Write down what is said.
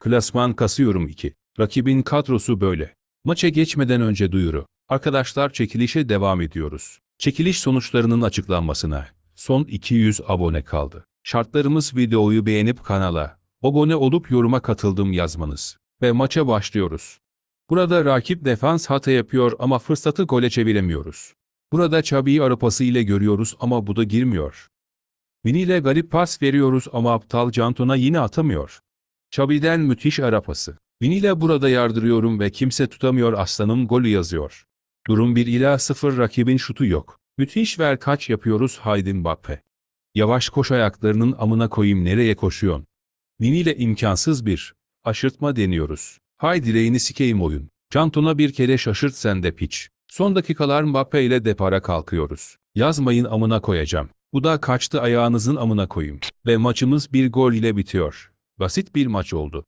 Klasman kasıyorum 2. Rakibin kadrosu böyle. Maça geçmeden önce duyuru. Arkadaşlar çekilişe devam ediyoruz. Çekiliş sonuçlarının açıklanmasına son 200 abone kaldı. Şartlarımız videoyu beğenip kanala abone olup yoruma katıldım yazmanız. Ve maça başlıyoruz. Burada rakip defans hata yapıyor ama fırsatı gole çeviremiyoruz. Burada Çabi'yi arapası ile görüyoruz ama bu da girmiyor. Vini ile garip pas veriyoruz ama aptal Canton'a yine atamıyor. Çabi'den müthiş arapası. Vini ile burada yardırıyorum ve kimse tutamıyor aslanım golü yazıyor. Durum 1 ila 0 rakibin şutu yok. Müthiş ver kaç yapıyoruz haydi Mbappe. Yavaş koş ayaklarının amına koyayım nereye koşuyorsun? Vini ile imkansız bir aşırtma deniyoruz. Hay direğini sikeyim oyun. Canton'a bir kere şaşırt sen de piç. Son dakikalar Mbappe ile depara kalkıyoruz. Yazmayın amına koyacağım. Bu da kaçtı ayağınızın amına koyayım. Ve maçımız bir gol ile bitiyor. Basit bir maç oldu.